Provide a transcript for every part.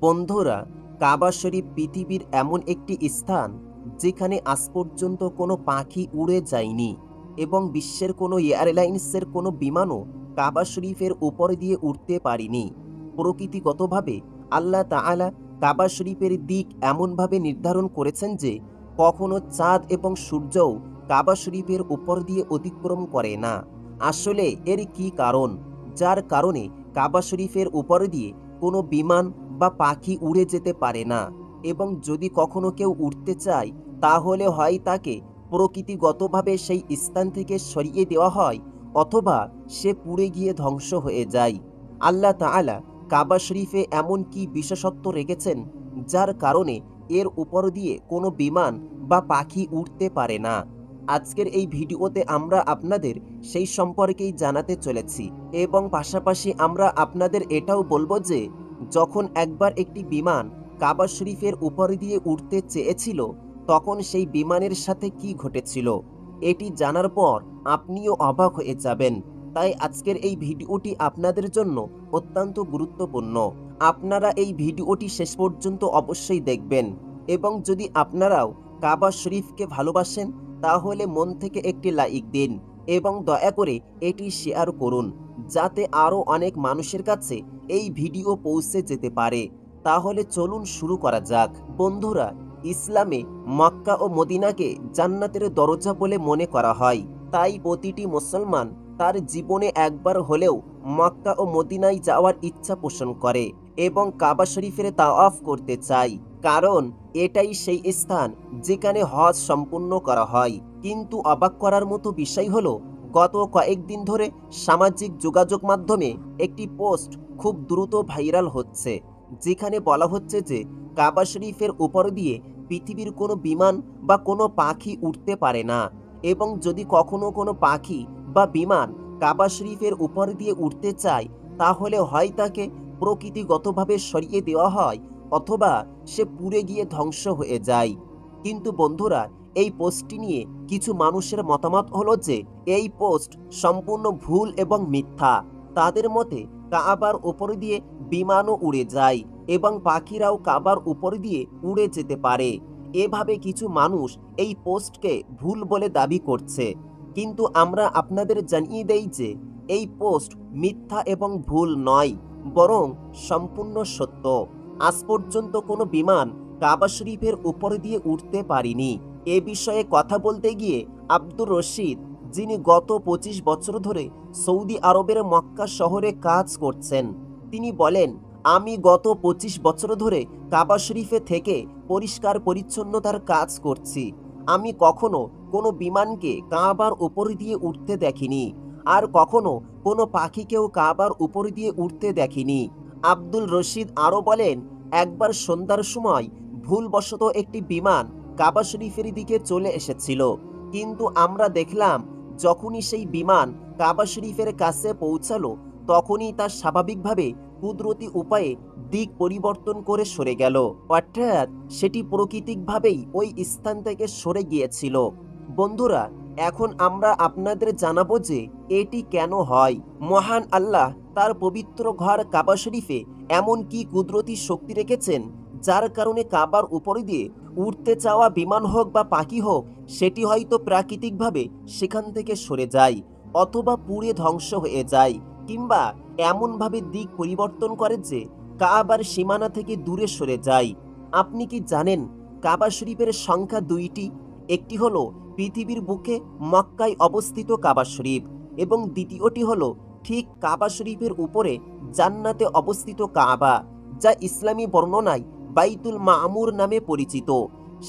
বন্ধুরা, কাবা শরীফ পৃথিবীর এমন একটি স্থান যেখানে আজ পর্যন্ত কোনো পাখি উড়ে যায়নি এবং বিশ্বের কোনো এয়ারলাইন্সের কোনো বিমানও কাবা শরীফের উপর দিয়ে উঠতে পারেনি। প্রকৃতিগতভাবে আল্লাহ তাআলা কাবা শরীফের দিক এমনভাবে নির্ধারণ করেছেন যে কখনো চাঁদ এবং সূর্যও কাবা শরীফের উপর দিয়ে অতিক্রম করে না। আসলে এর কি কারণ? যার কারণে কাবা শরীফের উপর দিয়ে কোনো বিমান বা পাখি উড়ে যেতে পারে না। এবং যদি কখনো কেউ উঠতে চায়, তাহলে হয় তাকে প্রকৃতিগতভাবে সেই স্থান থেকে সরিয়ে দেওয়া হয়, অথবা সে পুড়ে গিয়ে ধ্বংস হয়ে যায়। আল্লাহ তাআলা কাবা শরীফে এমন কি বিশেষত্ব রেখেছেন, যার কারণে এর উপর দিয়ে কোনো বিমান বা পাখি উঠতে পারে না? আজকের এই ভিডিওতে আমরা আপনাদের সেই সম্পর্কেই জানাতে চলেছি। এবং পাশাপাশি আমরা আপনাদের এটাও বলব যে যখন একবার একটি বিমান কাবা শরীফের উপর দিয়ে উঠতে চেয়েছিল, তখন সেই বিমানের সাথে কি ঘটেছিল, এটি জানার পর আপনিও অবাক হয়ে যাবেন। তাই আজকের এই ভিডিওটি আপনাদের জন্য অত্যন্ত গুরুত্বপূর্ণ। আপনারা এই ভিডিওটি শেষ পর্যন্ত অবশ্যই দেখবেন এবং যদি আপনারাও কাবা শরীফকে ভালোবাসেন, তাহলে মন থেকে একটি লাইক দিন। এবং দয়া করে এটি শেয়ার করুন, যাতে আরও অনেক মানুষের কাছে এই ভিডিও পৌঁছে যেতে পারে। তাহলে চলুন শুরু করা যাক। বন্ধুরা, ইসলামে মক্কা ও মদিনাকে জান্নাতের দরজা বলে মনে করা হয়। তাই প্রতিটি মুসলমান তার জীবনে একবার হলেও মক্কা ও মদিনায় যাওয়ার ইচ্ছা পোষণ করে। এবং কাবা শরীফের তাওয়াফ করতে চাই, কারণ এটাই সেই স্থান যেখানে হজ সম্পূর্ণ করা হয়। কিন্তু অবাক করার মতো বিষয় হলো, গত কয়েকদিন ধরে সামাজিক যোগাযোগ মাধ্যমে একটি পোস্ট খুব দ্রুত ভাইরাল হচ্ছে, যেখানে বলা হচ্ছে যে কাবা শরীফের উপর দিয়ে পৃথিবীর কোনো বিমান বা কোনো পাখি উঠতে পারে না এবং যদি কখনো কোনো পাখি বা বিমান কাবা শরীফের উপর দিয়ে উঠতে চায়, তাহলে হয় তাকে প্রকৃতিগতভাবে সরিয়ে দেওয়া হয় অথবা সে পুড়ে গিয়ে ধ্বংস হয়ে যায়। কিন্তু বন্ধুরা, এই পোস্টটি নিয়ে কিছু মানুষের মতামত হলো যে, এই পোস্ট সম্পূর্ণ ভুল এবং মিথ্যা। তাদের মতে, কাবার উপর দিয়ে বিমানও উড়ে যায় এবং পাখিরাও কাবার উপর দিয়ে উড়ে যেতে পারে। এভাবে কিছু মানুষ এই পোস্টকে ভুল বলে দাবি করছে। কিন্তু আমরা আপনাদের জানিয়ে দেই যে, এই পোস্ট মিথ্যা এবং ভুল নয়। বরং সম্পূর্ণ সত্য। আজ পর্যন্ত কোনো বিমান কাবা শরীফের উপর দিয়ে উঠতে পারিনি। এ বিষয়ে কথা বলতে গিয়ে আব্দুর রশিদ, যিনি গত পঁচিশ বছর ধরে সৌদি আরবের মক্কা শহরে কাজ করছেন, তিনি বলেন, আমি গত পঁচিশ বছর ধরে কাবা শরীফে থেকে পরিষ্কার পরিচ্ছন্নতার কাজ করছি। আমি কখনো কোনো বিমানকে কাবার উপর দিয়ে উঠতে দেখিনি। আর কখনো কোনো পাখিকেও কাবার উপর দিয়ে উঠতে দেখিনি। আব্দুল রশিদ আরও বলেন, একবার সন্ধ্যার সময় ভুলবশত একটি বিমান কাবা শরীফের দিকে চলে এসেছিল। কিন্তু আমরা দেখলাম, যখনই সেই বিমান কাবা শরীফের কাছে পৌঁছালো, তখনই তা স্বাভাবিকভাবে কুদরতি উপায়ে দিক পরিবর্তন করে সরে গেল। অর্থাৎ সেটি প্রাকৃতিকভাবেই ওই স্থান থেকে সরে গিয়েছিল। বন্ধুরা এখন আমরা আপনাদের জানাব যে এটি কেন হয়। মহান আল্লাহ তার পবিত্র ঘর কাবা শরীফে এমন কি কুদরতি শক্তি রেখেছেন, যার কারণে কাবার উপরে দিয়ে উঠতে চাওয়া বিমান হোক বা পাখি হোক, সেটি হয়তো প্রাকৃতিকভাবে সেখান থেকে সরে যায় অথবা পুড়ে ধ্বংস হয়ে যায় কিংবা এমনভাবে দিক পরিবর্তন করে যে কাবার সীমানা থেকে দূরে সরে যায়। আপনি কি জানেন কাবা শরীফের সংখ্যা দুইটি? একটি হল পৃথিবীর বুকে মক্কায় অবস্থিত কাবা শরীফ এবং দ্বিতীয়টি হল ঠিক কাবা শরীফের উপরে জান্নাতে অবস্থিত কাবা, যা ইসলামী বর্ণনায় বাইতুল মামুর নামে পরিচিত।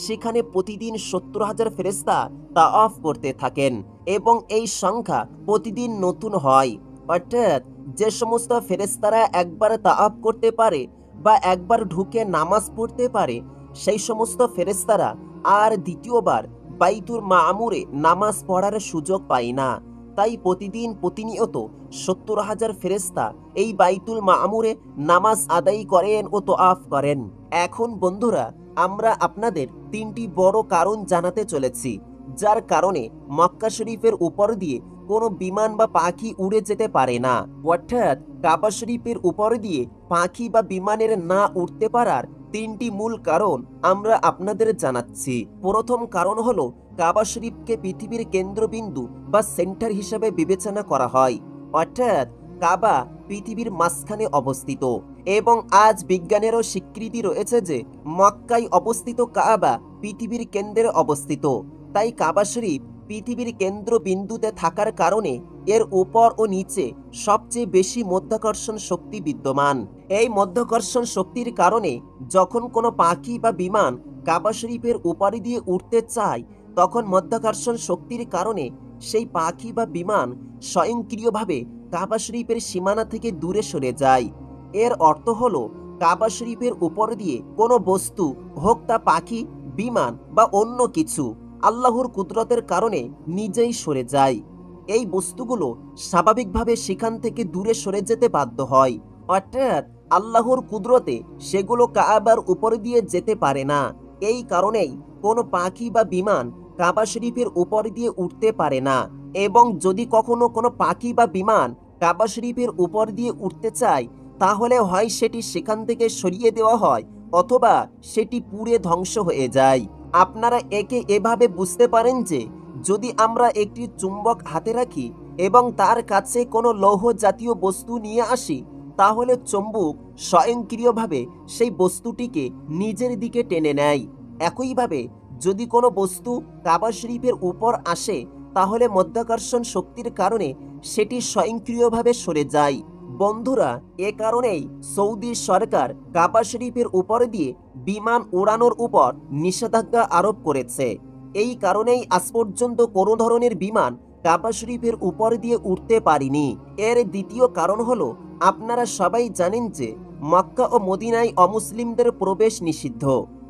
সেখানে প্রতিদিন সত্তর হাজার ফেরেস্তা তা অফ করতে থাকেন এবং এই সংখ্যা প্রতিদিন নতুন হয়। অর্থাৎ যে সমস্ত ফেরেস্তারা একবার তা অফ করতে পারে বা একবার ঢুকে নামাজ পড়তে পারে, সেই সমস্ত ফেরেস্তারা আর দ্বিতীয়বার বাইতুল মামুরে নামাজ পড়ার সুযোগ পাই না। তাই প্রতিদিন প্রতিনিয়ত সত্তর হাজার ফেরেস্তা এই বাইতুল মামুরে নামাজ আদায় করেন ও তো আফ করেন। এখন বন্ধুরা, আমরা আপনাদের তিনটি বড় কারণ জানাতে চলেছি, যার কারণে মক্কা শরীফের উপর দিয়ে কোনো বিমান বা পাখি উড়ে যেতে পারে না। অর্থাৎ কাবা শরীফের উপর দিয়ে পাখি বা বিমানের না উঠতে পারার তিনটি মূল কারণ আমরা আপনাদের জানাচ্ছি। প্রথম কারণ হলো, কাবা শরীফকে পৃথিবীর কেন্দ্রবিন্দু বা সেন্টার হিসাবে বিবেচনা করা হয়। অর্থাৎ কাবা পৃথিবীর মাঝখানে অবস্থিত এবং আজ বিজ্ঞানেরও স্বীকৃতি রয়েছে যে মক্কায় অবস্থিত কাবা পৃথিবীর কেন্দ্রে অবস্থিত। তাই কাবা শরীফ পৃথিবীর কেন্দ্রবিন্দুতে থাকার কারণে এর উপর ও নিচে সবচেয়ে বেশি মধ্যাকর্ষণ শক্তি বিদ্যমান। এই মধ্যাকর্ষণ শক্তির কারণে যখন কোনো পাখি বা বিমান কাবা শরীফের উপারি দিয়ে উঠতে চায়, তখন মধ্যাকর্ষণ শক্তির কারণে সেই পাখি বা বিমান স্বয়ংক্রিয়ভাবে কাবা শরীফের সীমানা থেকে দূরে সরে যায়। এর অর্থ হলো কাবা শরীফের উপর দিয়ে কোনো বস্তু, হোক তা পাখি, বিমান বা অন্য কিছু। আল্লাহর কুদরতের কারণে নিজেই সরে যায়। এই বস্তুগুলো স্বাভাবিকভাবে সেখান থেকে দূরে সরে যেতে বাধ্য হয়। অর্থাৎ আল্লাহর কুদরতে সেগুলো কাবার উপর দিয়ে যেতে পারে না। এই কারণেই কোনো পাখি বা বিমান কাবা শরীফের উপর দিয়ে উঠতে পারে না। এবং যদি কখনো কোনো পাখি বা বিমান কাবা শরীফের উপর দিয়ে উঠতে চায়, তাহলে হয় সেটি সেখান থেকে সরিয়ে দেওয়া হয়, অথবা সেটি পুড়ে ধ্বংস হয়ে যায়। আপনারা একে এভাবে বুঝতে পারেন যে, যদি আমরা একটি চুম্বক হাতে রাখি এবং তার কাছে কোনো লৌহ জাতীয় বস্তু নিয়ে আসি, তাহলে চুম্বক স্বয়ংক্রিয়ভাবে সেই বস্তুটিকে নিজের দিকে টেনে নেয়। একইভাবে, যদি কোনো বস্তু কাবা শরীফের উপর আসে, তাহলে মধ্যাকর্ষণ শক্তির কারণে সেটি স্বয়ংক্রিয়ভাবে সরে যায়। বন্ধুরা, এ কারণেই সৌদি সরকার কাবা শরীফের উপর দিয়ে বিমান উড়ানোর উপর নিষেধাজ্ঞা আরোপ করেছে। এই কারণেই আজ পর্যন্ত কোনো ধরনের বিমান কাবা শরীফের উপর দিয়ে উঠতে পারিনি। এর দ্বিতীয় কারণ হলো, আপনারা সবাই জানেন যে মক্কা ও মদিনায় অমুসলিমদের প্রবেশ নিষিদ্ধ।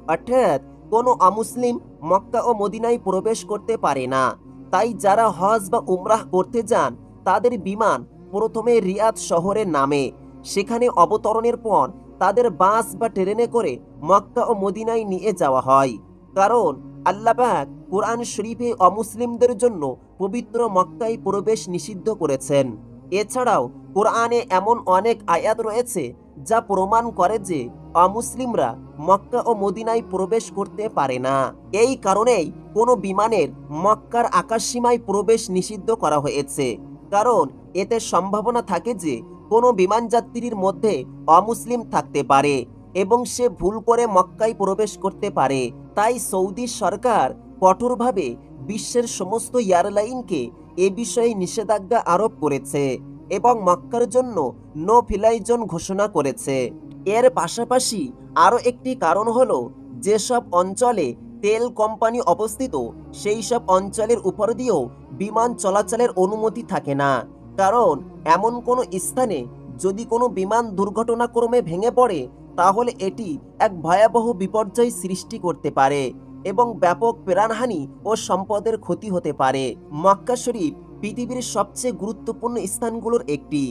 অর্থাৎ কোনো অমুসলিম মক্কা ও মদিনায় প্রবেশ করতে পারে না। তাই যারা হজ বা উমরাহ করতে যান, তাদের বিমান প্রথমে রিয়াদ শহরে নামে। সেখানে অবতরণের পর তাদের বাস বা ট্রেনে করে মক্কা ও মদিনায় নিয়ে যাওয়া হয়। কারণ আল্লাপাক কোরআন শরীফে অমুসলিমদের জন্য পবিত্র মক্কায় প্রবেশ নিষিদ্ধ করেছেন। এছাড়াও কোরআনে এমন অনেক আয়াত রয়েছে যা প্রমাণ করে যে অমুসলিমরা মক্কা ও মদিনায় প্রবেশ করতে পারে না। এই কারণেই কোনো বিমানের মক্কার আকাশসীমায় প্রবেশ নিষিদ্ধ করা হয়েছে। কারণ এতে সম্ভাবনা থাকে যে কোনো বিমান যাত্রীর মধ্যে অমুসলিম থাকতে পারে এবং সে ভুল করে মক্কায় প্রবেশ করতে পারে। তাই সৌদি সরকার কঠোরভাবে বিশ্বের সমস্ত এয়ারলাইনকে এ বিষয়ে নিষেধাজ্ঞা আরোপ করেছে এবং মক্কার জন্য নো ফিলাই জোন ঘোষণা করেছে। এর পাশাপাশি আরও একটি কারণ হলো, যেসব অঞ্চলে তেল কোম্পানি অবস্থিত, সেই সব অঞ্চলের উপর দিয়েও বিমান চলাচলের অনুমতি থাকে না। কারণ এমন কোনো স্থানে যদি কোনো বিমান দুর্ঘটনাক্রমে ভেঙে পড়ে, তাহলে এটি এক ভয়াবহ বিপর্যয় সৃষ্টি করতে পারে এবং ব্যাপক প্রাণহানি ও সম্পদের ক্ষতি হতে পারে। মক্কা শরীফ পৃথিবীর সবচেয়ে গুরুত্বপূর্ণ স্থানগুলোর একটি।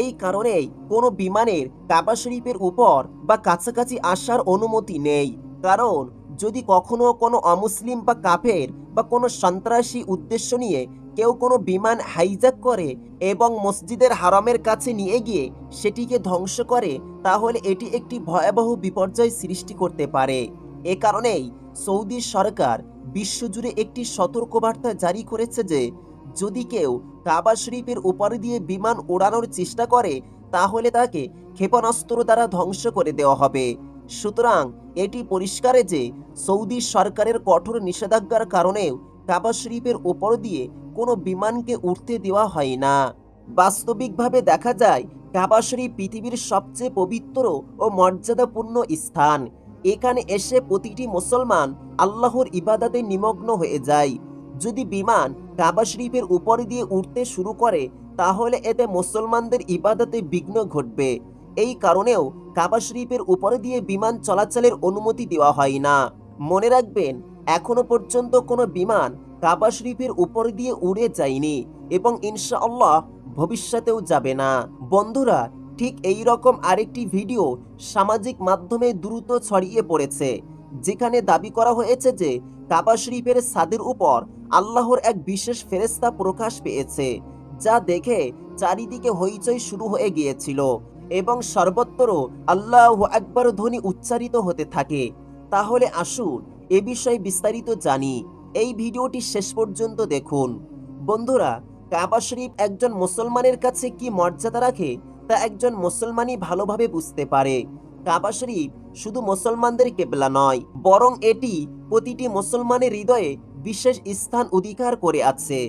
এই কারণেই কোনো বিমানের কাবা শরীফের উপর বা কাছাকাছি আসার অনুমতি নেই। কারণ যদি কখনো কোনো অমুসলিম বা কাফের বা কোনো সন্ত্রাসী উদ্দেশ্য নিয়ে কেউ কোনো বিমান হাইজ্যাক করে এবং মসজিদের হারামের কাছে নিয়ে গিয়ে সেটিকে ধ্বংস করে, তাহলে এটি একটি ভয়াবহ বিপর্যয় সৃষ্টি করতে পারে। এ কারণেই সৌদি সরকার বিশ্বজুড়ে একটি সতর্কবার্তা জারি করেছে যে, যদি কেউ কাবা শরীফের উপর দিয়ে বিমান ওড়ানোর চেষ্টা করে, তাহলে তাকে ক্ষেপণাস্ত্র দ্বারা ধ্বংস করে দেওয়া হবে। সুতরাং এটি পরিষ্কারে যে, সৌদি সরকারের কঠোর নিষেধাজ্ঞার কারণেও কাবা শরীফের উপর দিয়ে কোনো বিমানকে উঠতে দেওয়া হয় না। বাস্তবিকভাবে দেখা যায় কাবা শরীফ পৃথিবীর সবচেয়ে পবিত্র ও মর্যাদাপূর্ণ স্থান। এখানে এসে প্রতিটি মুসলমান আল্লাহর ইবাদাতে নিমগ্ন হয়ে যায়। যদি বিমান কাবা শরীফের উপর দিয়ে উঠতে শুরু করে, তাহলে এতে মুসলমানদের ইবাদতে বিঘ্ন ঘটবে। এই কারণেও কাবা শরীফের উপর দিয়ে বিমান চলাচলের অনুমতি দেওয়া হয় না। মনে রাখবেন এখনও পর্যন্ত কোনো বিমান কাবা শরীফের উপর দিয়ে উড়ে যায়নি এবং ইনশাআল্লাহ ভবিষ্যতেও যাবে না। বন্ধুরা, ঠিক এই রকম আরেকটি ভিডিও সামাজিক মাধ্যমে দ্রুত ছড়িয়ে পড়েছে, যেখানে দাবি করা হয়েছে যে কাবা শরীফের ছাদের উপর আল্লাহর এক বিশেষ ফেরেস্তা প্রকাশ পেয়েছে, যা দেখে চারিদিকে হইচই শুরু হয়ে গিয়েছিল এবং সর্বত্র আল্লাহ একবার ধ্বনি উচ্চারিত হতে থাকে। তাহলে আসুন এ বিষয়ে বিস্তারিত জানি। এই ভিডিওটি শেষ পর্যন্ত দেখুন। বন্ধুরা, কাবা শরীফ একজন মুসলমানের কাছে কি মর্যাদা রাখে, তা একজন মুসলমানই ভালোভাবে বুঝতে পারে। কাবা শরীফ শুধু মুসলমানদের কেবলা নয়, বরং এটি প্রতিটি মুসলমানের হৃদয়ে বিশেষ স্থান অধিকার করে আছে।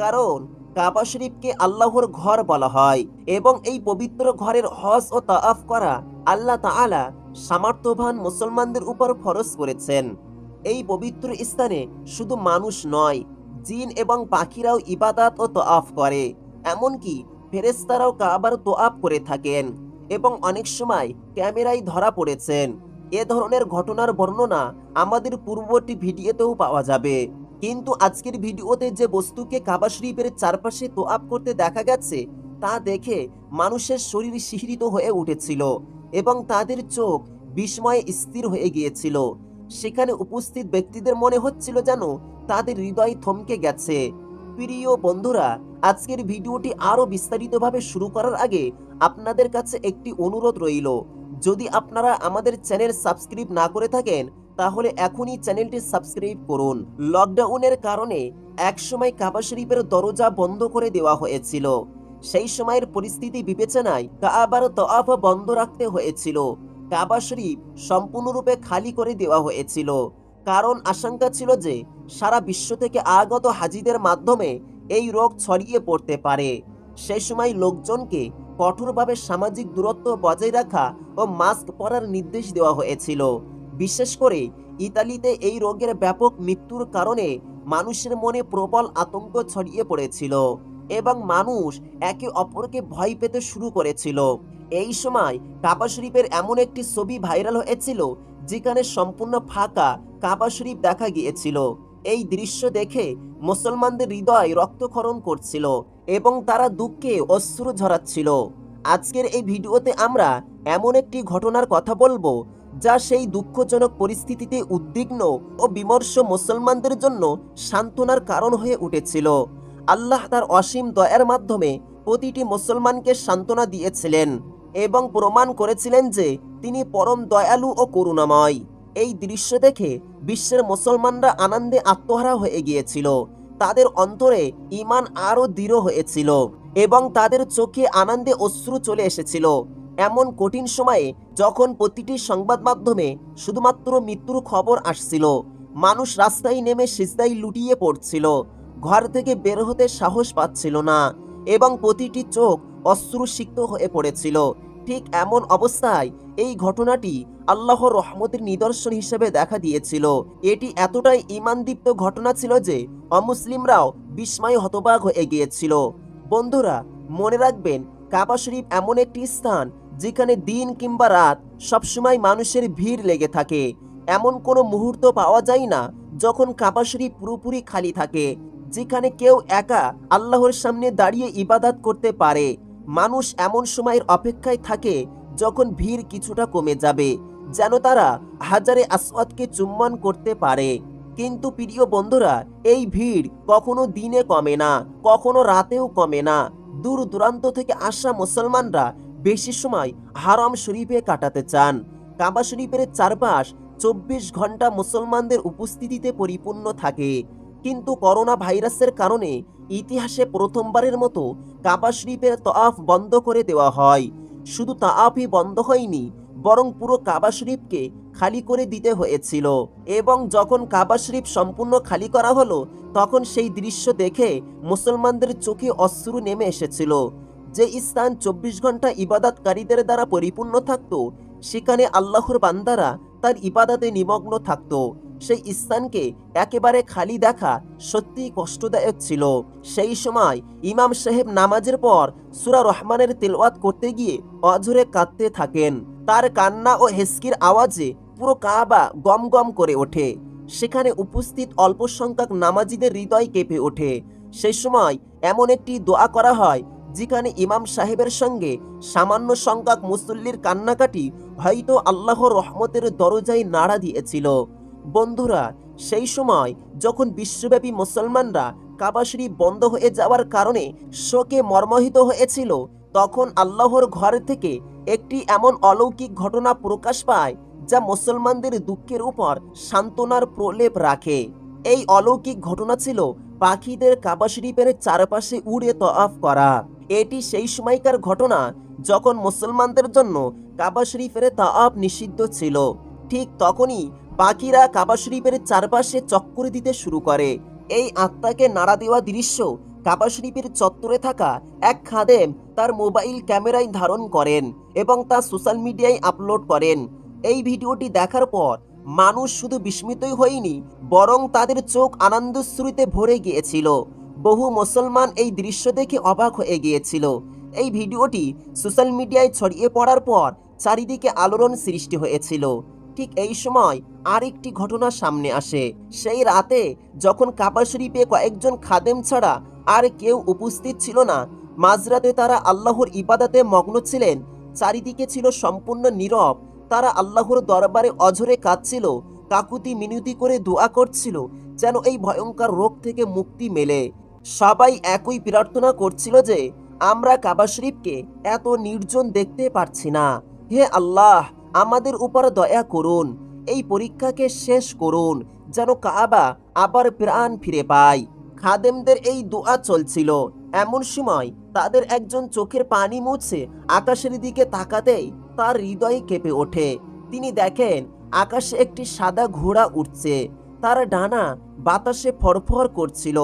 কারণ কাবা শরীফকে আল্লাহর ঘর বলা হয়, এবং এই পবিত্র ঘরের হজ ও তাআফ করা আল্লাহ তাআলা সামর্থ্যবান মুসলমানদের উপর ফরজ করেছেন। এই পবিত্র স্থানে শুধু মানুষ নয়, জিন এবং পাখিরাও ইবাদাত ও তোয়াফ করে। এমনকি ফেরেস্তারাও কাবার তোয়াফ করে থাকেন এবং অনেক সময় ক্যামেরায় ধরা পড়েছেন। এ ধরনের ঘটনার বর্ণনা আমাদের পূর্ববর্তী ভিডিওতেও পাওয়া যাবে। কিন্তু আজকের ভিডিওতে যে বস্তুকে কাবা শরীফের চারপাশে তোয়াপ করতে দেখা গেছে, তা দেখে মানুষের শরীর শিহরিত হয়ে উঠেছিল এবং তাদের চোখ বিস্ময়ে স্থির হয়ে গিয়েছিল। সেখানে উপস্থিত ব্যক্তিদের মনে হচ্ছিল যেন তাদের হৃদয় থমকে গেছে। প্রিয় বন্ধুরা, আজকের ভিডিওটি আরও বিস্তারিতভাবে শুরু করার আগে আপনাদের কাছে একটি অনুরোধ রইল। যদি আপনারা আমাদের চ্যানেল সাবস্ক্রাইব না করে থাকেন, তাহলে এখনই চ্যানেলটি সাবস্ক্রাইব করুন। লকডাউনের কারণে একসময় কাবা শরীফের দরজা বন্ধ করে দেওয়া হয়েছিল। সেই সময়ের পরিস্থিতি বিবেচনায় কাবার তআফ বন্ধ রাখতে হয়েছিল। কাবা শরীফ সম্পূর্ণরূপে খালি করে দেওয়া হয়েছিল। কারণ আশঙ্কা ছিল যে সারা বিশ্ব থেকে আগত হাজিদের মাধ্যমে এই রোগ ছড়িয়ে পড়তে পারে। সেই সময় লোকজনকে কঠোরভাবে সামাজিক দূরত্ব বজায় রাখা ও মাস্ক পরার নির্দেশ দেওয়া হয়েছিল। বিশেষ করে ইতালিতে এই রোগের ব্যাপক মৃত্যুর কারণে মানুষের মনে প্রবল আতঙ্ক ছড়িয়ে পড়েছিল এবং মানুষ একে অপরকে ভয় পেতে শুরু করেছিল। এই সময় কাবা শরীফের এমন একটি ছবি ভাইরাল হয়েছিল, যেখানে সম্পূর্ণ ফাঁকা কাবা শরীফ দেখা গিয়েছিল। এই দৃশ্য দেখে মুসলমানদের হৃদয় রক্তক্ষরণ করছিল এবং তারা দুঃখে অশ্রু ঝরাচ্ছিল। আজকের এই ভিডিওতে আমরা এমন একটি ঘটনার কথা বলব, যা সেই দুঃখজনক পরিস্থিতিতে উদ্বিগ্ন ও বিমর্ষ মুসলমানদের জন্য সান্ত্বনার কারণ হয়ে উঠেছিল। আল্লাহ তার অসীম দয়ার মাধ্যমে প্রতিটি মুসলমানকে সান্ত্বনা দিয়েছিলেন। এবং প্রমাণ করেছিলেন যে তিনি পরম দয়ালু ও করুণাময়। এই দৃশ্য দেখে বিশ্বের মুসলমানরা আনন্দে আত্মহারা হয়ে গিয়েছিল। তাদের অন্তরে ইমান আরও দৃঢ় হয়েছিল এবং তাদের চোখে আনন্দে অশ্রু চলে এসেছিল। এমন কঠিন সময়ে যখন প্রতিটি সংবাদ মাধ্যমে শুধুমাত্র মৃত্যুর খবর আসছিল, মানুষ রাস্তায় নেমে সিজদাই লুটিয়ে পড়ছিল, ঘর থেকে বের হতে সাহস পাচ্ছিল না। এবং প্রতিটি চোখ অশ্রুসিক্ত হয়ে পড়েছিল। ঠিক এমন অবস্থায় এই ঘটনাটি আল্লাহর রহমতের নিদর্শন হিসেবে দেখা দিয়েছিল। এটি এতটাই ইমানদীপ্ত ঘটনা ছিল যে অমুসলিমরাও বিস্ময় হতবাক হয়ে গিয়েছিল। বন্ধুরা, মনে রাখবেন, কাবা শরীফ এমন একটি স্থান যেখানে দিন কিংবা রাত সবসময় মানুষের ভিড় লেগে থাকে। এমন কোনো মুহূর্ত পাওয়া যায় না যখন কাবা শরীফ পুরোপুরি খালি থাকে। যেখানে কেউ একা আল্লাহর সামনে দাঁড়িয়ে ইবাদাত করতে পারে। মানুষ এমন সময়ের অপেক্ষায় থাকে যখন ভিড় কিছুটা কমে যাবে, যেন তারা হাজারে আসওয়াদকে চুম্বন করতে পারে। কিন্তু প্রিয় বন্ধুরা, এই ভিড় কখনো দিনে কমে না, কখনো রাতেও কমে না। দূর দূরান্ত থেকে আসা মুসলমানরা বেশি সময় হারাম শরীফে কাটাতে চান। কাবা শরীফের চারপাশ চব্বিশ ঘণ্টা মুসলমানদের উপস্থিতিতে পরিপূর্ণ থাকে। কিন্তু করোনা ভাইরাসের কারণে ইতিহাসে প্রথমবারের মতো কাবা শরীফের তআফ বন্ধ করে দেওয়া হয়। শুধু তাআফই বন্ধ হয়নি, বরং পুরো কাবা শরীফকে খালি করে দিতে হয়েছিল। এবং যখন কাবা শরীফ সম্পূর্ণ খালি করা হলো, তখন সেই দৃশ্য দেখে মুসলমানদের চোখে অশ্রু নেমে এসেছিল। যে স্থান চব্বিশ ঘণ্টা ইবাদতকারীদের দ্বারা পরিপূর্ণ থাকত, সেখানে আল্লাহর বান্দারা তার ইবাদতে নিমগ্ন থাকতো। সেই স্থানকে একেবারে খালি দেখা সত্যিই কষ্টদায়ক ছিল। সেই সময় ইমাম সাহেব নামাজের পর সুরা রহমানের তেলওয়াত করতে গিয়ে অঝরে কাঁদতে থাকেন। তার কান্না ও হেসকির আওয়াজে পুরো কাবা গম গম করে ওঠে। সেখানে উপস্থিত অল্প সংখ্যক নামাজিদের হৃদয় কেঁপে ওঠে। সেই সময় এমন একটি দোয়া করা হয়, যেখানে ইমাম সাহেবের সঙ্গে সামান্য সংখ্যক মুসল্লির কান্নাকাটি হয়তো আল্লাহর রহমতের দরজায় নাড়া দিয়েছিল। বন্ধুরা, সেই সময় যখন বিশ্বব্যাপী মুসলমানরা কাবা শরীফ বন্ধ হয়ে যাওয়ার কারণে শোকে মর্মাহিত হয়েছিল, তখন আল্লাহর ঘর থেকে একটি এমন অলৌকিক ঘটনা প্রকাশ পায় যা মুসলমানদের দুঃখের উপর সান্ত্বনার প্রলেপ রাখে। এই অলৌকিক ঘটনা ছিল পাখিদের কাবা শরীফের চারপাশে উড়ে তফ করা। এটি সেই সময়কার ঘটনা যখন মুসলমানদের জন্য কাবা শরীফের নিষিদ্ধ ছিল। ঠিক তখনই পাখিরা কাবা শরীফের চারপাশে চক্কর দিতে শুরু করে। এই আত্মাকে নাড়া দেওয়া দৃশ্য কাবা শরীফের চত্বরে থাকা এক খাদেম তার মোবাইল ক্যামেরায় ধারণ করেন এবং তা সোশ্যাল মিডিয়ায় আপলোড করেন। এই ভিডিওটি দেখার পর মানুষ শুধু বিস্মিতই হয়নি, বরং তাদের চোখ আনন্দশ্রুতে ভরে গিয়েছিল। বহু মুসলমান এই দৃশ্য দেখে অবাক হয়ে গিয়েছিল। এই ভিডিওটি সোশ্যাল মিডিয়ায় ছড়িয়ে পড়ার পর চারিদিকে আলোড়ন সৃষ্টি হয়েছিল। ঠিক এই সময় আরেকটি ঘটনা সামনে আসে। সেই রাতে যখন কাবা শরীফে কয়েকজন খাদেম ছাড়া আর কেউ উপস্থিত ছিল না, মাঝরাতে তারা আল্লাহর ইবাদাতে মগ্ন ছিলেন। চারিদিকে ছিল সম্পূর্ণ নীরব। তারা আল্লাহর দরবারে অঝরে কাঁদছিল, কাকুতি মিনতি করে দোয়া করছিল যেন এই ভয়ঙ্কর রোগ থেকে মুক্তি মেলে। সবাই একই প্রার্থনা করছিল যে, আমরা কাবা শরীফকে এত নির্জন দেখতে পারছি না। হে আল্লাহ আমাদের উপর দয়া করুন। এই পরীক্ষাকে শেষ করুন, যেন কাবা আবার প্রাণ ফিরে পায়। খাদেমদের এই দোয়া চলছিল। এমন সময় তাদের একজন চোখের পানি মুছে আকাশের দিকে তাকাতেই তার হৃদয় কেঁপে ওঠে। তিনি দেখেন আকাশে একটি সাদা ঘোড়া উঠছে। তার ডানা বাতাসে ফরফর করছিল।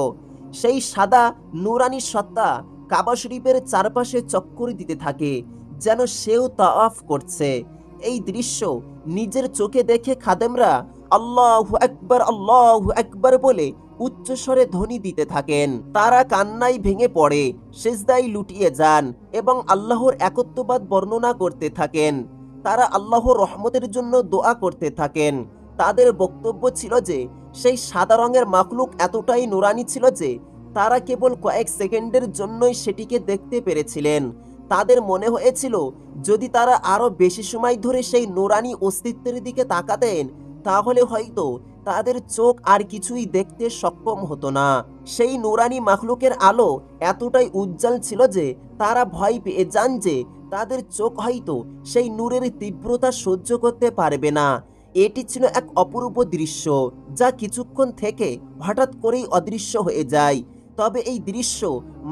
সেই সাদা নুরানি সত্তা কাবা শরীফের চারপাশে চক্কর দিতে থাকে, যেন সেও তাওয়াফ করছে। এই দৃশ্য নিজের চোখে দেখে খাদেমরা আল্লাহু আকবার, আল্লাহু একবার বলে উচ্চস্বরে ধ্বনি দিতে থাকেন। তারা কান্নায় ভেঙে পড়ে সেজদাই লুটিয়ে যান এবং আল্লাহর একত্ববাদ বর্ণনা করতে থাকেন। তারা আল্লাহর রহমতের জন্য দোয়া করতে থাকেন। তাদের বক্তব্য ছিল যে, সেই সাদা রঙের মাকলুক এতটাই নুরানি ছিল যে, তারা কেবল কয়েক সেকেন্ডের জন্যই সেটিকে দেখতে পেরেছিলেন। তাদের মনে হয়েছিল, যদি তারা আরও বেশি সময় ধরে সেই নুরানি অস্তিত্বের দিকে তাকাতেন, তাহলে হয়তো তাদের চোখ আর কিছুই দেখতে সক্ষম হতো না। সেই নুরানি মাখলুকের আলো এতটাই উজ্জ্বল ছিল যে তারা ভয় পেয়ে যান যে তাদের চোখ হয়তো সেই নূরের তীব্রতা সহ্য করতে পারবে না। এটি ছিল এক অপূর্ব দৃশ্য, যা কিছুক্ষণ থেকে হঠাৎ করেই অদৃশ্য হয়ে যায়। তবে এই দৃশ্য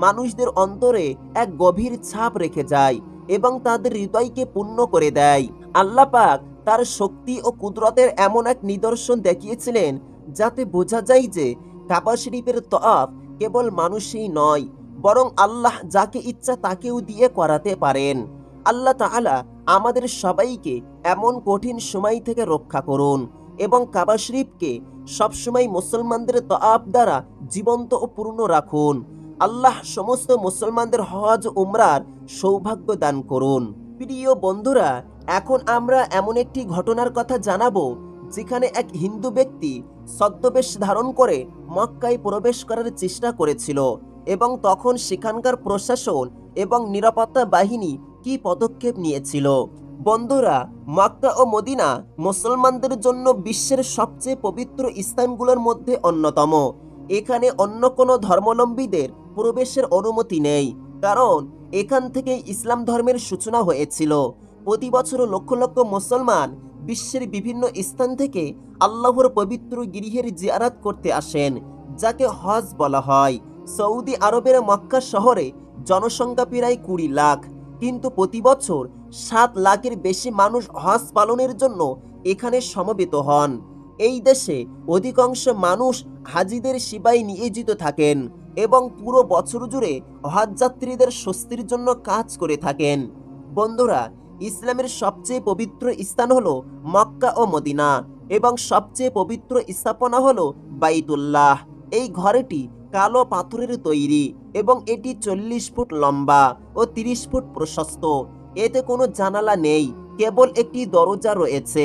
মানুষদের অন্তরে এক গভীর ছাপ রেখে যায় এবং তাদের হৃদয়কে পূর্ণ করে দেয়। আল্লাহ পাক তার শক্তি ও কুদরতের এমন এক নিদর্শন দেখিয়েছিলেন যাতে বোঝা যায় যে কাবা শরীফের তফ কেবল মানুষই নয়, বরং আল্লাহ যাকে ইচ্ছা তাকেও দিয়ে করাতে পারেন। আল্লাহ তাআলা আমাদের সবাইকে এমন কঠিন সময় থেকে রক্ষা করুন এবং কাবা শরীফকে সবসময় মুসলমানদের তআব দ্বারা জীবন্ত ও পূর্ণ রাখুন। আল্লাহ সমস্ত মুসলমানদের হজ, উমরার সৌভাগ্য দান করুন। প্রিয় বন্ধুরা, এখন আমরা এমন একটি ঘটনার কথা জানাব, যেখানে এক হিন্দু ব্যক্তি ছদ্মবেশ ধারণ করে মক্কায় প্রবেশ করার চেষ্টা করেছিল এবং তখন সেখানকার প্রশাসন এবং নিরাপত্তা বাহিনী কি পদক্ষেপ নিয়েছিল। বন্ধুরা, মক্কা ও মদিনা মুসলমানদের জন্য বিশ্বের সবচেয়ে পবিত্র স্থানগুলোর মধ্যে অন্যতম। এখানে অন্য কোনো ধর্মলম্বীদের প্রবেশের অনুমতি নেই, কারণ এখান থেকে ইসলাম ধর্মের সূচনা হয়েছিল। প্রতি বছর লক্ষ লক্ষ মুসলমান বিশ্বের বিভিন্ন স্থান থেকে আল্লাহর পবিত্র গৃহের জিয়ারাত করতে আসেন, যাকে হজ বলা হয়। সৌদি আরবের মক্কা শহরে জনসংখ্যা প্রায় কুড়ি লাখ। কিন্তু প্রতি বছর সাত লাখের বেশি মানুষ হজ পালনের জন্য এখানে সমবেত হন। এই দেশে অধিকাংশ মানুষ হাজিদের সেবায় নিয়োজিত থাকেন এবং পুরো বছর জুড়ে হজযাত্রীদের স্বস্তির জন্য কাজ করে থাকেন। বন্ধুরা, ইসলামের সবচেয়ে পবিত্র স্থান হলো মক্কা ও মদিনা এবং সবচেয়ে পবিত্র স্থাপনা হলো বাইতুল্লাহ। এই ঘরটি কালো পাথরের তৈরি এবং এটি চল্লিশ ফুট লম্বা ও তিরিশ ফুট প্রশস্ত। এতে কোনো জানালা নেই, কেবল একটি দরজা রয়েছে।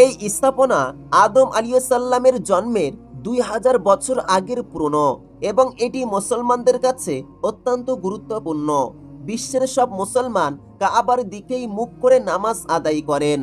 এই স্থাপনা আদম আলী আলিয়াল্লামের জন্মের দুই হাজার বছর আগের পুরনো এবং এটি মুসলমানদের কাছে অত্যন্ত গুরুত্বপূর্ণ। বিশ্বের সব মুসলমান কাবার দিকেই মুখ করে নামাজ আদায় করেন।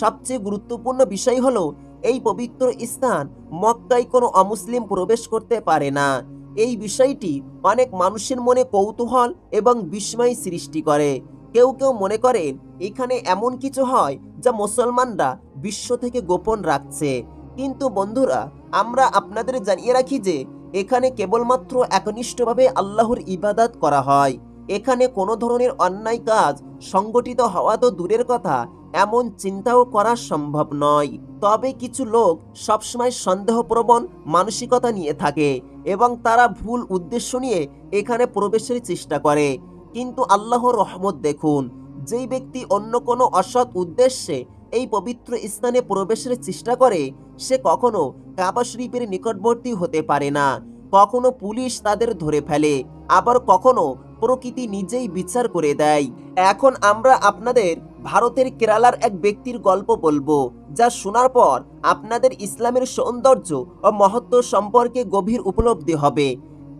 সবচেয়ে গুরুত্বপূর্ণ বিষয় হলো এই পবিত্র স্থান মক্কায় কোনো অমুসলিম প্রবেশ করতে পারে না। এই বিষয়টি অনেক মানুষের মনে কৌতূহল এবং বিস্ময় সৃষ্টি করে। কেউ কেউ মনে করেন, এখানে এমন কিছু হয় যা মুসলমানরা বিশ্ব থেকে গোপন রাখছে। কিন্তু বন্ধুরা, আমরা আপনাদের জানিয়ে রাখি যে, এখানে কেবলমাত্র একনিষ্ঠভাবে আল্লাহর ইবাদাত করা হয়। এখানে কোনো ধরনের অন্যায় কাজ সংগঠিত হওয়া তো দূরের কথা এমন চিন্তাও করা সম্ভব নয়। তবে কিছু লোক সবসময় সন্দেহপ্রবণ মানসিকতা নিয়ে থাকে এবং তারা ভুল উদ্দেশ্য নিয়ে এখানে প্রবেশের চেষ্টা করে। কিন্তু আল্লাহর রহমত দেখুন, যেই ব্যক্তি অন্য কোনো অসৎ উদ্দেশ্যে এই পবিত্র স্থানে প্রবেশের চেষ্টা করে, সে কখনো কাবা শরীফের নিকটবর্তী হতে পারে না। কখনো পুলিশ তাদের ধরে ফেলে, আবার কখনো প্রকৃতি নিজেই বিচার করে দেয়। এখন আমরা আপনাদের ভারতের কেরালার এক ব্যক্তির গল্প বলব, যা শোনার পর আপনাদের ইসলামের সৌন্দর্য ও মহত্ব সম্পর্কে গভীর উপলব্ধি হবে।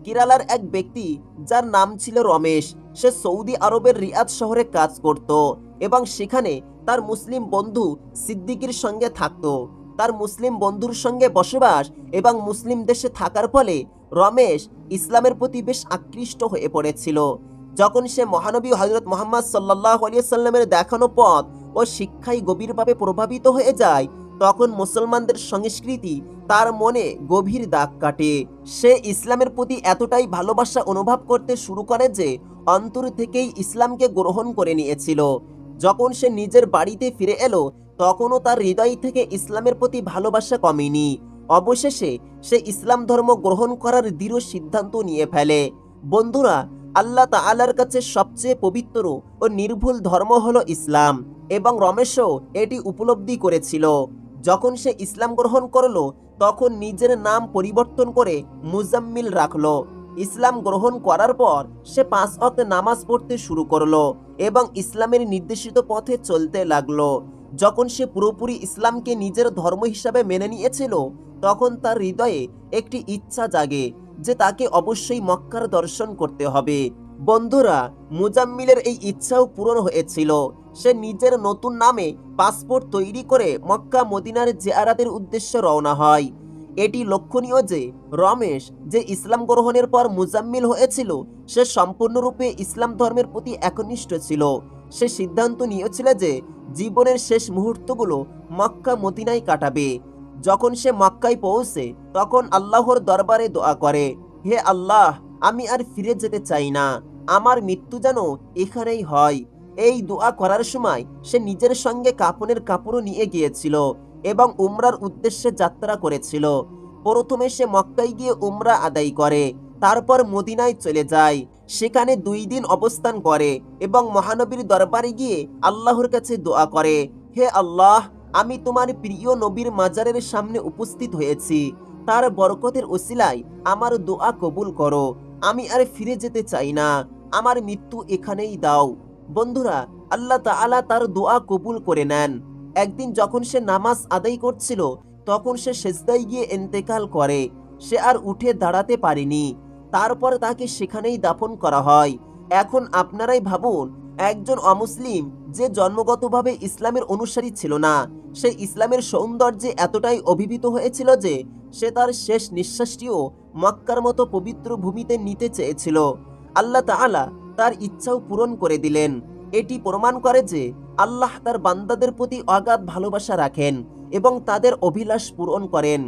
কেরালার এক ব্যক্তি, যার নাম ছিল রমেশ, সে সৌদি আরবের রিয়াদ শহরে কাজ করত এবং সেখানে তার মুসলিম বন্ধু সিদ্দিকির সঙ্গে থাকত। তার মুসলিম বন্ধুর সঙ্গে বসবাস এবং মুসলিম দেশে থাকার ফলে রমেশ ইসলামের প্রতি বেশ আকৃষ্ট হয়ে পড়েছিল। যখন সে মহানবী হজরত মোহাম্মদ সাল্লাহ সাল্লামের দেখানো পথ ও শিক্ষায় গভীরভাবে প্রভাবিত হয়ে যায়, তখন মুসলমানদের সংস্কৃতি তার মনে গভীর দাগ কাটে। সে ইসলামের প্রতি এতটাই ভালোবাসা অনুভব করতে শুরু করে যে অন্তর থেকেই ইসলামকে গ্রহণ করে নিয়েছিল। যখন সে নিজের বাড়িতে ফিরে এলো, তখনও তার হৃদয় থেকে ইসলামের প্রতি ভালোবাসা কমেনি। অবশেষে সে ইসলাম ধর্ম গ্রহণ করার দৃঢ় সিদ্ধান্ত নিয়ে ফেলে। বন্ধুরা, আল্লাহ তাআলার কাছে সবচেয়ে পবিত্র ও নির্ভুল ধর্ম হলো ইসলাম এবং রমেশও এটি উপলব্ধি করেছিল। যখন সে ইসলাম গ্রহণ করল, তখন নিজের নাম পরিবর্তন করে মুজাম্মিল রাখল। ইসলাম গ্রহণ করার পর সে পাঁচ অক্ট নামাজ পড়তে শুরু করল এবং ইসলামের নির্দেশিত পথে চলতে লাগল। যখন সে পুরোপুরি ইসলামকে নিজের ধর্ম হিসাবে মেনে নিয়েছিল তখন তার হৃদয়ে একটি ইচ্ছা জাগে যে তাকে অবশ্যই মক্কার দর্শন করতে হবে। বন্ধুরা, মুজাম্মিলের এই ইচ্ছাও পূরণ হয়েছিল। সে নিজের নতুন নামে পাসপোর্ট তৈরি করে মক্কা মদিনার জেয়ারাতের উদ্দেশ্যে রওনা হয়। এটি লক্ষণীয় যে, রমেশ যে ইসলাম গ্রহণের পর মুজাম্মিল হয়েছিল, সে সম্পূর্ণরূপে ইসলাম ধর্মের প্রতি একনিষ্ঠ ছিল। সে সিদ্ধান্ত নিয়েছিল যে, জীবনের শেষ মুহূর্তগুলো মক্কা মদিনায় কাটাবে। যখন সে মক্কায় পৌঁছে, তখন আল্লাহর দরবারে দোয়া করে, হে আল্লাহ, আমি আর ফিরে যেতে চাই না। আমার মৃত্যু যেন এখানেই হয়। এই দোয়া করার সময় সে নিজের সঙ্গে কাপনের কাপড়ও নিয়ে গিয়েছিল এবং উমরার উদ্দেশ্যে যাত্রা করেছিল। প্রথমে সে মক্কায় গিয়ে উমরা আদায় করে, তারপর মদিনায় চলে যায়। সেখানে দুই দিন অবস্থান করে এবং মহানবীর দরবারে গিয়ে আল্লাহর কাছে দোয়া করে, হে আল্লাহ আমি তোমার প্রিয় নবীর মাজারের সামনে উপস্থিত হয়েছি। তার বরকতের ওসিলায় আমার দোয়া কবুল করো। আমি আর ফিরে যেতে চাই না। আমার মৃত্যু এখানেই দাও। বন্ধুরা, আল্লাহ তাআলা তার দোয়া কবুল করে নেন। একদিন যখন সে নামাজ আদায় করছিল, তখন সে সেজদায় গিয়ে এন্তেকাল করে। সে আর উঠে দাঁড়াতে পারেনি। তারপর তাকে সেখানেই দাফন করা হয়। এখন আপনারাই ভাবুন, একজন অমুসলিম যে জন্মগতভাবে ইসলামের অনুসারী ছিল না, সে ইসলামের সৌন্দর্যে এতটাই অভিভূত হয়েছিল যে সে তার শেষ নিঃশ্বাসটিও মক্কার মতো পবিত্র ভূমিতে নিতে চেয়েছিল। আল্লাহ তাআলা তার ইচ্ছাও পূরণ করে দিলেন। এটি প্রমাণ করে যে আল্লাহ তার বান্দাদের প্রতি অগাধ ভালোবাসা রাখেন এবং তাদের অভিলাষ পূরণ করেন।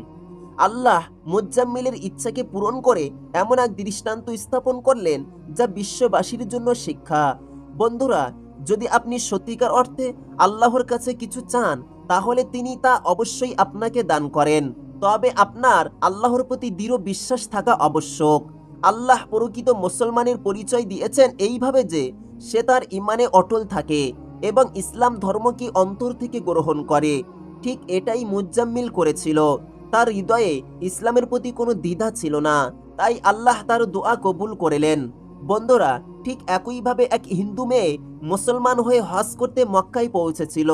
আল্লাহ মুজাম্মিলের ইচ্ছাকে পূরণ করে এমন এক দৃষ্টান্ত স্থাপন করলেন যা বিশ্ববাসীর জন্য শিক্ষা। বন্ধুরা, যদি আপনি সত্যিকার অর্থে আল্লাহর কাছে কিছু চান, তাহলে তিনি তা অবশ্যই আপনাকে দান করেন। তবে আপনার আল্লাহর প্রতি দৃঢ় বিশ্বাস থাকা আবশ্যক। আল্লাহ প্রকৃত মুসলমানের পরিচয় দিয়েছেন এইভাবে যে, সে তার ইমানে অটল থাকে এবং ইসলাম ধর্মকে অন্তর থেকে গ্রহণ করে। ঠিক এটাই মুজাম্মিল করেছিল। তার হৃদয়ে ইসলামের প্রতি কোনো দ্বিধা ছিল না। তাই আল্লাহ তার দোয়া কবুল করেলেন। বন্ধুরা, ঠিক একইভাবে এক হিন্দু মেয়ে মুসলমান হয়ে হজ করতে মক্কায় পৌঁছেছিল।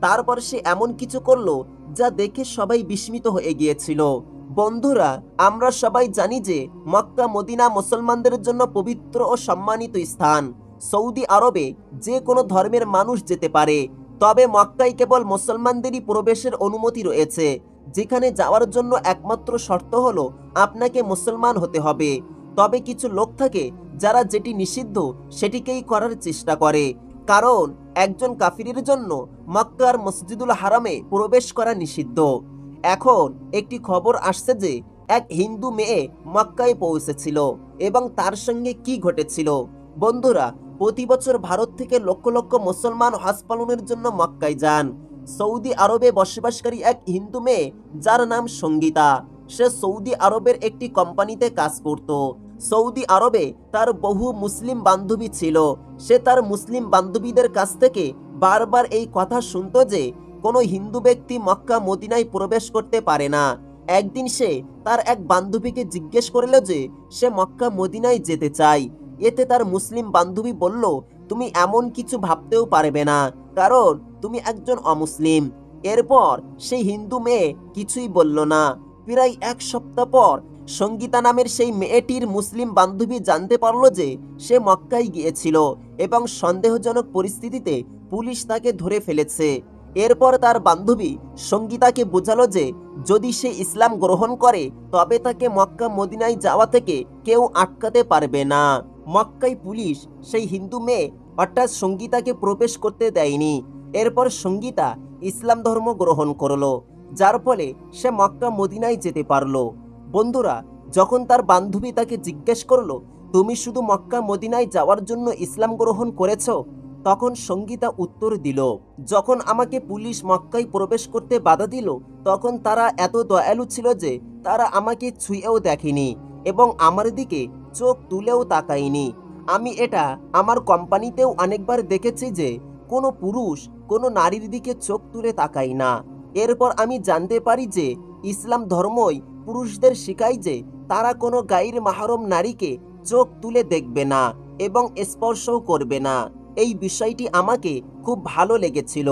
তারপর সে এমন কিছু করল যা দেখে সবাই বিস্মিত হয়ে গিয়েছিল। বন্ধুরা, আমরা সবাই জানি যে মক্কা, মদিনা মুসলমানদের জন্য পবিত্র ও সম্মানিত স্থান। সৌদি আরবে যে কোনো ধর্মের মানুষ যেতে পারে। তবে মক্কায় কেবল মুসলমানদেরই প্রবেশের অনুমতি রয়েছে। যেখানে যাওয়ার জন্য একমাত্র শর্ত হলো আপনাকে মুসলমান হতে হবে। তবে কিছু লোক থাকে যারা যেটি নিষিদ্ধ সেটিকেই করার চেষ্টা করে। কারণ একজন কাফিরের জন্য মক্কার মসজিদুল হারামে প্রবেশ করা নিষিদ্ধ। এখন একটি খবর আসছে যে এক হিন্দু মেয়ে মক্কায় পৌঁছেছিল এবং তার সঙ্গে কি ঘটেছিল। বন্ধুরা, প্রতি বছর ভারত থেকে লক্ষ লক্ষ মুসলমান হজ পালনের জন্য মক্কায় যান। সৌদি আরবে বসবাসকারী এক হিন্দু মেয়ে, যার নাম সঙ্গীতা। সে সৌদি আরবের একটি কোম্পানিতে কাজ করত। সৌদি আরবে তার বহু মুসলিম বান্ধবী ছিল। সে তার মুসলিম বান্ধবীদের কাছ থেকে বারবার এই কথা শুনতো যে, কোনো হিন্দু ব্যক্তি মক্কা, মদিনায় প্রবেশ করতে পারে না। একদিন সে তার এক বান্ধবীকে জিজ্ঞেস করল যে, সে মক্কা, মদিনায় যেতে চায়। এতে তার মুসলিম বান্ধবী বলল, তুমি এমন কিছু ভাবতেও পারবে না। কারণ তুমি একজন অমুসলিম। এরপর সেই হিন্দু মেয়ে কিছুই বলল না। প্রায় এক সপ্তাহ পর সঙ্গীতা নামের সেই মেয়েটির মুসলিম বান্ধবী জানতে পারল যে সে মক্কায় গিয়েছিল এবং সন্দেহজনক পরিস্থিতিতে পুলিশ তাকে ধরে ফেলেছে। এরপর তার বান্ধবী সঙ্গীতাকে বোঝালো যে যদি সে ইসলাম গ্রহণ করে, তবে তাকে মক্কা মদিনায় যাওয়া থেকে কেউ আটকাতে পারবে না। মক্কায় পুলিশ সেই হিন্দু মেয়ে অর্থাৎ সঙ্গীতাকে প্রবেশ করতে দেয়নি। এরপর সঙ্গীতা ইসলাম ধর্ম গ্রহণ করল, যার ফলে সে মক্কা মদিনায় যেতে পারল। বন্ধুরা, যখন তার বান্ধবী তাকে জিজ্ঞেস করল, তুমি শুধু মক্কা মদিনায় যাওয়ার জন্য ইসলাম গ্রহণ করেছ? তখন সঙ্গীতা উত্তর দিল, যখন আমাকে পুলিশ মক্কায় প্রবেশ করতে বাধা দিল, তখন তারা এত দয়ালু ছিল যে তারা আমাকে ছুঁয়েও দেখেনি এবং আমার দিকে চোখ তুলেও তাকায়নি। আমি এটা আমার কোম্পানিতেও অনেকবার দেখেছি যে কোনো পুরুষ কোনো নারীর দিকে চোখ তুলে তাকাই না। এরপর আমি জানতে পারি যে ইসলাম ধর্মই পুরুষদের শেখায় যে তারা কোনো গায়ের মাহরম নারীকে চোখ তুলে দেখবে না এবং স্পর্শও করবে না। এই বিষয়টি আমাকে খুব ভালো লেগেছিল।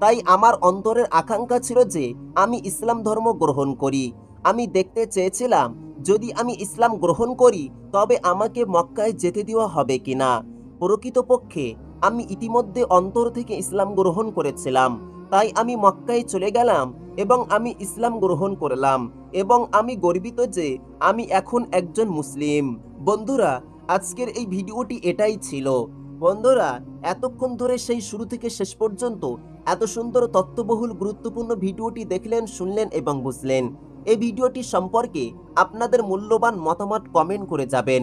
তাই আমার অন্তরের আকাঙ্ক্ষা ছিল যে আমি ইসলাম ধর্ম গ্রহণ করি। আমি দেখতে চেয়েছিলাম, যদি আমি ইসলাম গ্রহণ করি, তবে আমাকে মক্কায় যেতে দেওয়া হবে কিনা? প্রকৃতপক্ষে আমি ইতিমধ্যে অন্তর থেকে ইসলাম গ্রহণ করেছিলাম। তাই আমি মক্কায় চলে গেলাম এবং আমি ইসলাম গ্রহণ করলাম এবং আমি গর্বিত যে আমি এখন একজন মুসলিম। বন্ধুরা, আজকের এই ভিডিওটি এটাই ছিল। বন্ধুরা, এতক্ষণ ধরে সেই শুরু থেকে শেষ পর্যন্ত এত সুন্দর তত্ত্ববহুল গুরুত্বপূর্ণ ভিডিওটি দেখলেন, শুনলেন এবং বুঝলেন। এই ভিডিওটি সম্পর্কে আপনাদের মূল্যবান মতামত কমেন্ট করে যাবেন।